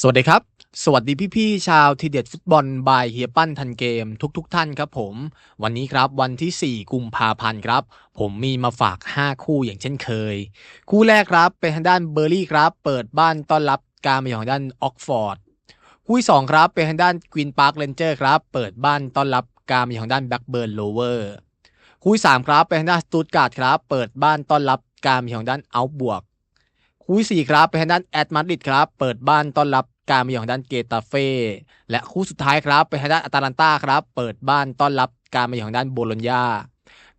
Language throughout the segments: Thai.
สวัสดีครับ สวัสดีพี่ๆชาวทีเด็ดฟุตบอลบายเฮียปั้นทันเกมทุกๆทท่านครับผม วันนี้ครับวันที่ 4 กุมภาพันธ์ครับ ผมมีมาฝาก 5 คู่อย่างเช่นเคย คู่แรกครับเป็นทางด้านเบอร์รี่ครับ เปิดบ้านต้อนรับการมาของด้านออกฟอร์ดคู่ที่2ครับเป็นทางด้านควีนพาร์คเรนเจอร์ครับ เปิดบ้านต้อนรับการมาของด้านแบ็กเบิร์นโลเวอร์คู่ที่3ครับเป็นทางด้านสตูตการ์ดครับ เปิดบ้านต้อนรับการมาของด้านเอาบวก คู่ที่ครับเป็นทางด้านแอดมาดริดครับ เปิดบ้านต้อนรับการมาของด้านเกตาเฟ่และคู่สุดท้ายครับเป็นทางด้านอตาลันตาครับ เปิดบ้านต้อนรับการมาของด้านโบโลญญา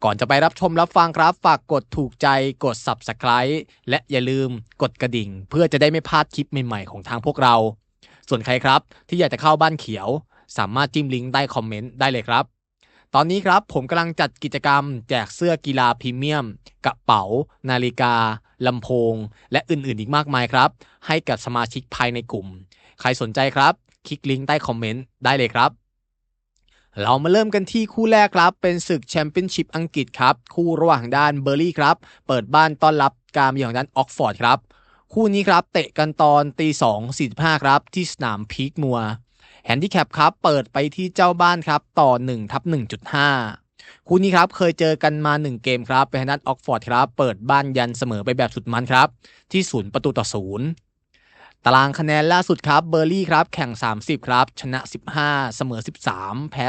ก่อนจะไปรับชมรับฟังครับ ฝากกดถูกใจกด subscribe และอย่าลืมกดกระดิ่ง เพื่อจะได้ไม่พลาดคลิปใหม่ๆของทางพวกเรา ส่วนใครครับ ที่อยากจะเข้าบ้านเขียว สามารถจิ้มลิงก์ใต้คอมเมนต์ได้เลยครับ ตอนนี้ครับผมกำลังจัดกิจกรรม แจกเสื้อกีฬาพรีเมียม กระเป๋า นาฬิกา ลำโพง และอื่นๆ อีกมากมายครับ ให้กับสมาชิกภายในกลุ่ม ใครสนใจครับ คลิกลิงก์ใต้คอมเมนต์ได้เลยครับ เรามาเริ่มกันที่คู่แรกครับ เป็นศึกแชมเปี้ยนชิพอังกฤษครับ คู่ระหว่างด้านเบอร์รี่ครับ เปิดบ้านต้อนรับการมาของด้านออกฟอร์ดครับ คู่นี้ครับเตะกันตอนตีสองสี่สิบห้าครับ ที่สนามพีคมัวแฮนดิแคปครับ เปิดไปที่เจ้าบ้านครับ ต่อ1ทับ1.5 คู่นี้ครับเคยเจอกันมา 1 เกมครับเป็นทางด้านออกฟอร์ดครับ เปิดบ้านยันเสมอไปแบบสุดมันครับ ที่ศูนย์ประตูต่อศูนย์ตารางคะแนนล่าสุดครับเบอร์รี่ครับแข่ง 30 ครับ ชนะ 15 เสมอ 13 แพ้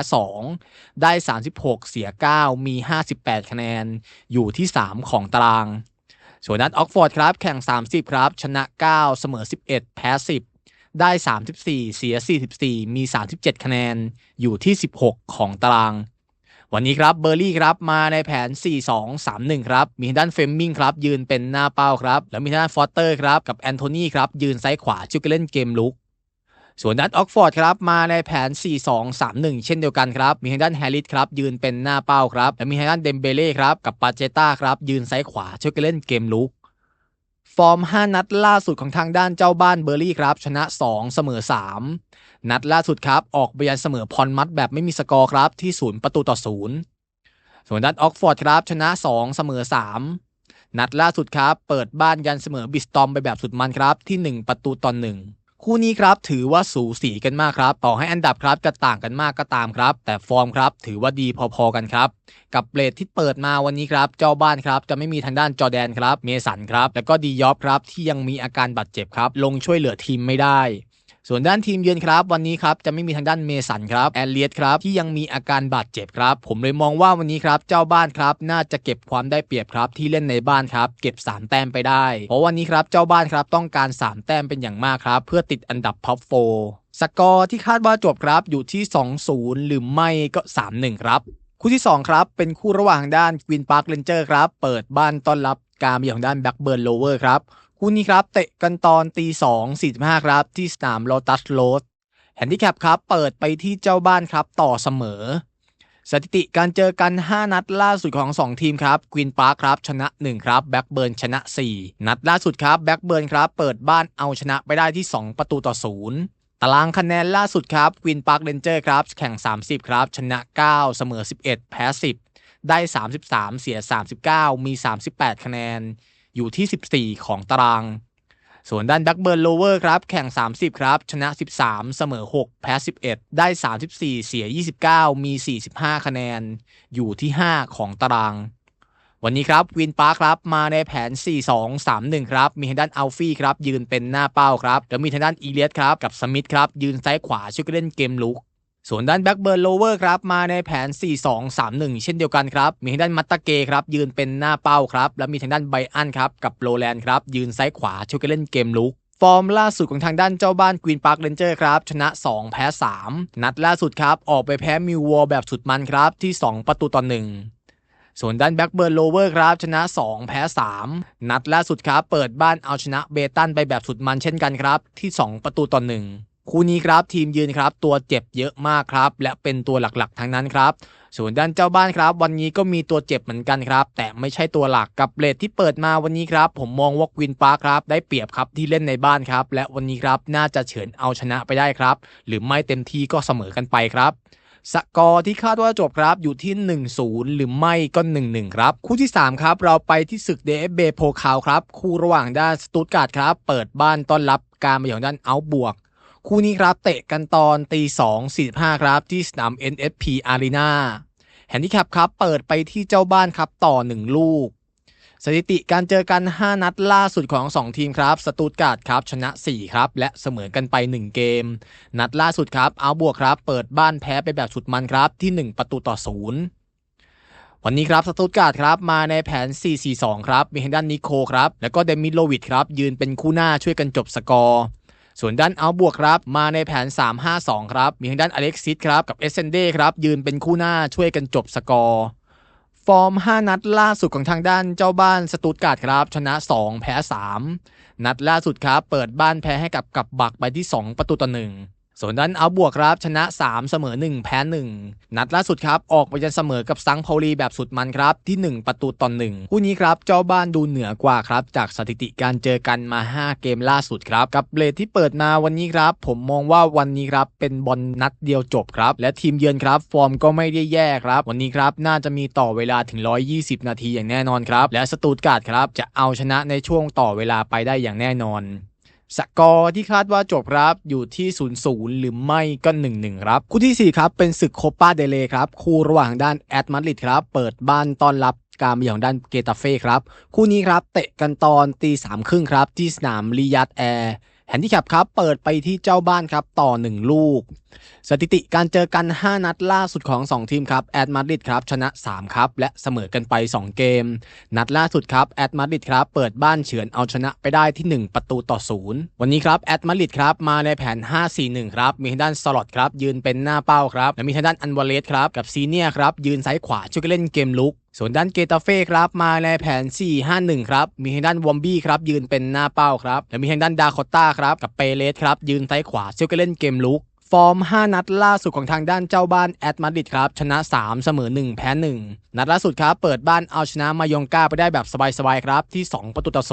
2 ได้ 36 เสีย 9 มี 58 คะแนน อยู่ที่ 3 ของตาราง ส่วนนัดออกฟอร์ดครับ แข่ง 30 ครับ ชนะ 9 เสมอ 11 แพ้ 10 ได้ 34 เสีย 44 มี 37 คะแนน อยู่ที่ 16 ของตาราง วันนี้ครับเบอร์รี่ครับมาในแผน 4-2-3-1 ครับ มีด้านเฟมมิงครับยืนเป็นหน้าเป้าครับ แล้วมีด้านฟอสเตอร์ครับกับแอนโทนีครับยืนซ้ายขวาช่วยกันเล่นเกมลุก ส่วนด้านออกฟอร์ดครับมาในแผน 4-2-3-1 เช่นเดียวกันครับ มีทางด้านแฮร์ริสครับยืนเป็นหน้าเป้าครับ และมีทางด้านเดมเบเล่ครับกับปาเจต้าครับยืนซ้ายขวาช่วยกันเล่นเกมลุก ฟอร์ม 5 นัดล่าสุดของทางด้านเจ้าบ้านเบอร์รี่ครับ ชนะ 2 เสมอ 3 นัดล่าสุดครับ ออกไปยันเสมอพรมัดแบบไม่มีสกอร์ครับ ที่ศูนย์ประตูต่อศูนย์ส่วนด้านออกฟอร์ดครับ ชนะ 2 เสมอ 3 นัดล่าสุดครับ เปิดบ้านยันเสมอบิสตอมไปแบบสุดมันครับที่ 1 ประตูต่อ1น คู่นี้ครับถือว่าสูสีกันมากครับ ต่อให้อันดับครับจะต่างกันมากก็ตามครับ แต่ฟอร์มครับถือว่าดีพอๆกันครับ กับเบรดที่เปิดมาวันนี้ครับ เจ้าบ้านครับจะไม่มีทางด้านจอแดนครับ เมสันครับ แล้วก็ดียอฟครับที่ยังมีอาการบาดเจ็บครับ ลงช่วยเหลือทีมไม่ได้ ส่วนด้านทีมเยือนครับ วันนี้ครับจะไม่มีทางด้านเมสันครับแอนเลียตครับที่ยังมีอาการบาดเจ็บครับ ผมเลยมองว่าวันนี้ครับเจ้าบ้านครับน่าจะเก็บความได้เปรียบครับที่เล่นในบ้านครับเก็บ 3 แต้มไปได้ เพราะวันนี้ครับเจ้าบ้านครับต้องการ 3 แต้มเป็นอย่างมากครับ เพื่อติดอันดับท็อปโฟสกอร์ที่คาดว่าจบครับอยู่ที่ 2-0 หรือไม่ก็ 3-1 ครับ คู่ที่ 2 ครับ เป็นคู่ระหว่างด้านกวินพาร์คเรนเจอร์ครับ เปิดบ้านต้อนรับการมาอย่างด้านแบ็กเบิร์นโลเวอร์ครับ คู่นี้ครับ เตะกันตอนตีสองสี่สิบห้าครับ ที่สนามโลตัสโรดแฮนดิแคปครับ เปิดไปที่เจ้าบ้านครับต่อเสมอ สถิติการเจอกัน 5 นัดล่าสุดของ 2 ทีมครับกวินปาร์คครับ ชนะ 1 ครับแบ็กเบิร์นชนะ 4 นัดล่าสุดครับแบ็กเบิร์นครับ เปิดบ้านเอาชนะไปได้ที่ 2 ประตูต่อศูนย์ตารางคะแนนล่าสุดครับกวินปาร์คเรนเจอร์ครับ แข่ง 30 ครับ ชนะ 9 เสมอ 11 แพ้ 10 ได้ 33 เสีย 39 มี 38 คะแนน อยู่ที่ 14 ของตาราง ส่วนด้านแบ็กเบิร์นโลเวอร์ครับ แข่ง 30 ครับ ชนะ 13 เสมอ 6 แพ้ 11 ได้ 34 เสีย 29 มี 45 คะแนน อยู่ที่ 5 ของตาราง วันนี้ครับวินปาร์ครับมาในแผน 4-2-3-1 ครับ มีทางด้านอัลฟี่ครับยืนเป็นหน้าเป้าครับ แล้วมีทางด้านอีเลียสครับกับสมิธครับยืนซ้ายขวาช่วยเล่นเกมลุก ส่วนด้านแบ็กเบิร์นโลเวอร์ครับมาในแผน 4-2-3-1 เช่นเดียวกันครับ มีทางด้านมัตตาเกครับยืนเป็นหน้าเป้าครับ แล้วมีทางด้านไบอันครับกับโรแลนด์ครับยืนซ้ายขวาช่วยกันเล่นเกมลุกฟอร์มล่าสุดของทางด้านเจ้าบ้านกรีนพาร์คเรนเจอร์ครับ ชนะ 2 แพ้ 3 นัดล่าสุดครับ ออกไปแพ้มิววอลแบบสุดมันครับที่ 2 ประตูต่อ1ส่วนด้านแบ็กเบิร์นโลเวอร์ครับ ชนะ 2 แพ้ 3 นัดล่าสุดครับ เปิดบ้านเอาชนะเบตันไปแบบสุดมันเช่นกันครับที่ 2 ประตูต่อ1 คู่นี้ครับทีมยืนครับ ตัวเจ็บเยอะมากครับ และเป็นตัวหลักๆทั้งนั้นครับ ส่วนด้านเจ้าบ้านครับ วันนี้ก็มีตัวเจ็บเหมือนกันครับ แต่ไม่ใช่ตัวหลักกับเลทที่เปิดมาวันนี้ครับ ผมมองว่าวินปาร์ครับ ได้เปรียบครับที่เล่นในบ้านครับ และวันนี้ครับน่าจะเฉือนเอาชนะไปได้ครับ หรือไม่เต็มที่ก็เสมอกันไปครับสกอร์ที่คาดว่าจบครับอยู่ที่ 1-0 หรือไม่ก็ 1-1 ครับ คู่ที่ 3 ครับ เราไปที่ศึกเดฟเบโพคาวครับ คู่ระหว่างด้านสตูตการ์ดครับ เปิดบ้านต้อนรับการมาอย่างด้านเอาบวก คู่นี้ครับเตะกันตอนตีสองสี่ห้าครับที่สนาม NFP Arena แฮนดิแคปครับเปิดไปที่เจ้าบ้านครับต่อ1ลูก สถิติการเจอกัน 5 นัดล่าสุดของ 2 ทีมครับ สตูตการ์ดครับชนะ 4 ครับ และเสมอกันไป 1 เกม นัดล่าสุดครับเอาบวกครับ เปิดบ้านแพ้ไปแบบสุดมันครับที่ 1 ประตูต่อ 0วันนี้ครับสตูตการ์ดครับมาในแผน 4-4-2 ครับ มีทางด้านนิโคครับ แล้วก็เดมิโลวิดครับ ยืนเป็นคู่หน้าช่วยกันจบสกอร์ ส่วนด้านเอาบวกครับ มาในแผน 3-5-2 ครับ มีทางด้านอเล็กซิสครับ กับเอเซนเดครับ ยืนเป็นคู่หน้าช่วยกันจบสกอร์ ฟอร์ม 5 นัดล่าสุดของทางด้านเจ้าบ้านสตูตการ์ดครับ ชนะ 2 แพ้ 3 นัดล่าสุดครับ เปิดบ้านแพ้ให้กับกับบักไปที่ 2 ประตูต่อ1 ส่วนด้านเอาบวกครับชนะ 3 เสมอ 1 แพ้ 1 นัดล่าสุดครับ ออกไปยันเสมอกับซังเพาลีแบบสุดมันครับ ที่ 1 ประตูต่อ1คู่นี้ครับเจ้าบ้านดูเหนือกว่าครับ จากสถิติการเจอกันมา 5 เกมล่าสุดครับ กับเบลดที่เปิดมาวันนี้ครับ ผมมองว่าวันนี้ครับเป็นบอลนัดเดียวจบครับ และทีมเยือนครับ ฟอร์มก็ไม่ได้แย่ครับ วันนี้ครับน่าจะมีต่อเวลาถึง 120 นาทีอย่างแน่นอนครับ และสตูตการ์ดครับจะเอาชนะในช่วงต่อเวลาไปได้อย่างแน่นอน สกอร์ที่คาดว่าจบครับอยู่ที่ 0 0 หรือไม่ก็ 1 1 ครับ คู่ที่ 4 ครับ เป็นศึกโคปาเดเลครับ คู่ระหว่างด้านแอตมาดริดครับ เปิดบ้านต้อนรับการมาอย่างด้านเกตาเฟ่ครับ คู่นี้ครับ เตะกันตอนตีสามครึ่งครับ ที่สนามลียัดแอร์ แฮนดิแคปครับเปิดไปที่เจ้าบ้านครับต่อ 1 ลูก สถิติการเจอกัน 5 นัดล่าสุดของ 2 ทีมครับแอตมาดริดครับชนะ 3 ครับ และเสมอกันไป 2 เกม นัดล่าสุดครับแอตมาดริดครับเปิดบ้านเฉือนเอาชนะไปได้ที่ 1 ประตูต่อ 0 วันนี้ครับแอตมาดริดครับมาในแผน 5-4-1 ครับ มีทางด้านสล็อตครับยืนเป็นหน้าเป้าครับและมีทางด้านอันวาเลสครับกับซีเนียครับยืนซ้ายขวาช่วยกันเล่นเกมลุก ส่วนด้านเกตาเฟ่ครับมาในแผน 4-5-1 ครับ มีทางด้านวอมบี้ครับยืนเป็นหน้าเป้าครับ และมีทางด้านดาคอตตาครับกับเปเรสครับยืนซ้ายขวาช่วยกันเล่นเกมลุกฟอร์ม 5 นัดล่าสุดของทางด้านเจ้าบ้านแอตมาดริดครับ ชนะ 3 เสมอ 1 แพ้ 1 นัดล่าสุดครับ เปิดบ้านเอาชนะมายองกาไปได้แบบสบายๆครับที่ 2 ประตูต่อ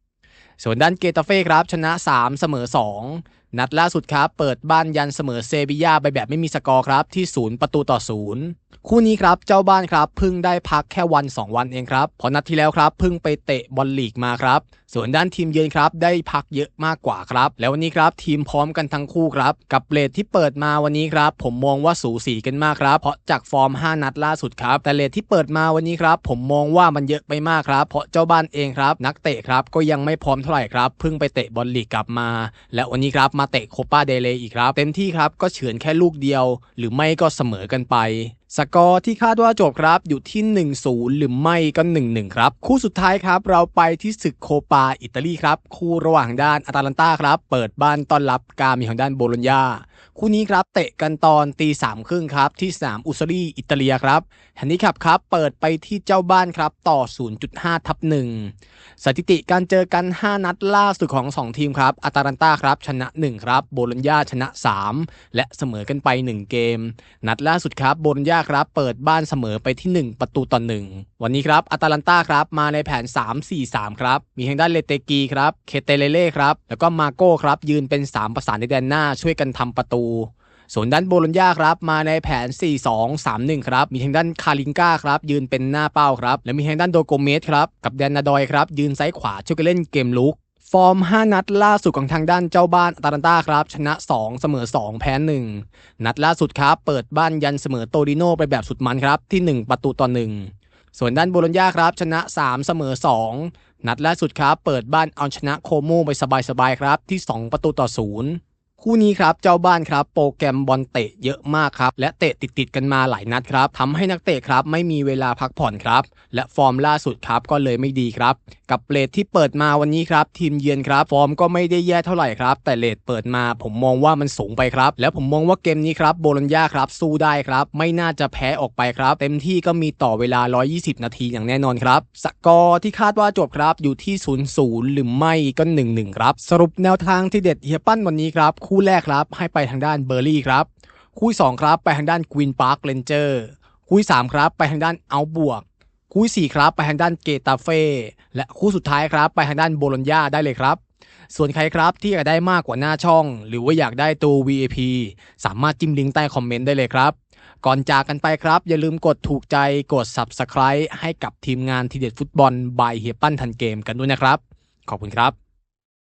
0ส่วนด้านเกตาเฟ่ครับ ชนะ 3 เสมอ 2 นัดล่าสุดครับ เปิดบ้านยันเสมอเซบียาไปแบบไม่มีสกอร์ครับ ที่0ประตูต่อ0คู่นี้ครับเจ้าบ้านครับเพิ่งได้พักแค่วัน 2 วันเองครับเพราะนัดที่แล้วครับเพิ่งไปเตะบอลลีกมาครับส่วนด้านทีมเยือนครับได้พักเยอะมากกว่าครับ แล้ววันนี้ครับทีมพร้อมกันทั้งคู่ครับกับเลทที่เปิดมาวันนี้ครับผมมองว่าสูสีกันมากครับ เพราะจากฟอร์ม 5 นัดล่าสุดครับ แต่เลทที่เปิดมาวันนี้ครับผมมองว่ามันเยอะไปมากครับ เพราะเจ้าบ้านเองครับ นักเตะครับก็ยังไม่พร้อมเท่าไหร่ครับเพิ่งไปเตะบอลลีกกลับมา และวันนี้ครับมาเตะโคปาเดเลอีกครับ เต็มที่ครับก็เฉือนแค่ลูกเดียว หรือไม่ก็เสมอกันไป สกอร์ที่คาดว่าจบครับอยู่ที่ 1-0 หรือไม่ก็ 1-1 ครับ คู่สุดท้ายครับเราไปที่ศึกโคปาอิตาลีครับ คู่ระหว่างด้านอาตาลันตาครับ เปิดบ้านต้อนรับการมีของด้านโบโลญญาคู่นี้ครับเตะกันตอนตีสามครึ่งครับ ที่สนามอุซารีอิตาเลียครับแฮนดิแคปครับเปิดไปที่เจ้าบ้านครับต่อ 0.5 ทับ1สถิติการเจอกัน 5 นัดล่าสุดของ 2 ทีมครับอาตาลันตาครับชนะ 1 ครับโบโลญญาชนะ 3 และเสมอกันไป 1 เกม นัดล่าสุดครับโบโลญญาครับเปิดบ้านเสมอไปที่ 1 ประตูต่อ1วันนี้ครับอาตาลันตาครับมาในแผน 3-4-3 ครับ มีทางด้านเลเตกีครับเคเตเลเล่ครับแล้วก็มาโก้ครับยืนเป็น 3 ประสานในแดนหน้าช่วยกันทำประตูส่วนด้านโบลญญาครับมาในแผน 4-2-3-1 ครับ มีทางด้านคาลิงกาครับ ยืนเป็นหน้าเป้าครับ และมีทางด้านโดโกเมสครับ กับแดนนาดอยครับ ยืนซ้ายขวาช่วยกันเล่นเกมลุก ฟอร์ม 5 นัดล่าสุดของทางด้านเจ้าบ้านอตาลันตาครับ ชนะ 2 เสมอ 2 แพ้ 1 นัดล่าสุดครับ เปิดบ้านยันเสมอโตริโนไปแบบสุดมันครับ ที่ 1 ประตูต่อ 1 ส่วนด้านโบโลญญาครับ ชนะ 3 เสมอ 2 นัดล่าสุดครับ เปิดบ้านเอาชนะโคโมไปสบายๆครับที่ 2 ประตูต่อ 0 คู่นี้ครับเจ้าบ้านครับโปรแกรมบอลเตะเยอะมากครับและเตะติดๆกันมาหลายนัดครับทำให้นักเตะครับไม่มีเวลาพักผ่อนครับ และฟอร์มล่าสุดครับก็เลยไม่ดีครับ กับเลทที่เปิดมาวันนี้ครับทีมเยือนครับฟอร์มก็ไม่ได้แย่เท่าไหร่ครับ แต่เลทเปิดมาผมมองว่ามันสูงไปครับ และผมมองว่าเกมนี้ครับโบลญญาครับสู้ได้ครับ ไม่น่าจะแพ้ออกไปครับ เต็มที่ก็มีต่อเวลา 120 นาทีอย่างแน่นอนครับสกอร์ที่คาดว่าจบครับอยู่ที่0-0หรือไม่ก็1-1ครับสรุปแนวทางที่เด็ดเฮียปั้นวันนี้ครับคู่แรกครับให้ไปทางด้านเบอร์ลี่ครับ คู่ที่สองครับไปทางด้านกวินพาร์คเลนเจอร์คู่ที่สามครับไปทางด้านเอาบวก คู่ที่สี่ครับไปทางด้านเกตาเฟ่และคู่สุดท้ายครับไปทางด้านโบโลญญาได้เลยครับ ส่วนใครครับที่อยากได้มากกว่าหน้าช่อง หรือว่าอยากได้ตัว VIP สามารถจิ้มลิงก์ใต้คอมเมนต์ได้เลยครับ ก่อนจากกันไปครับ อย่าลืมกดถูกใจกด Subscribe ให้กับทีมงานทีเด็ดฟุตบอลบายเฮียปั้นทันเกมกันด้วยนะครับ ขอบคุณครับ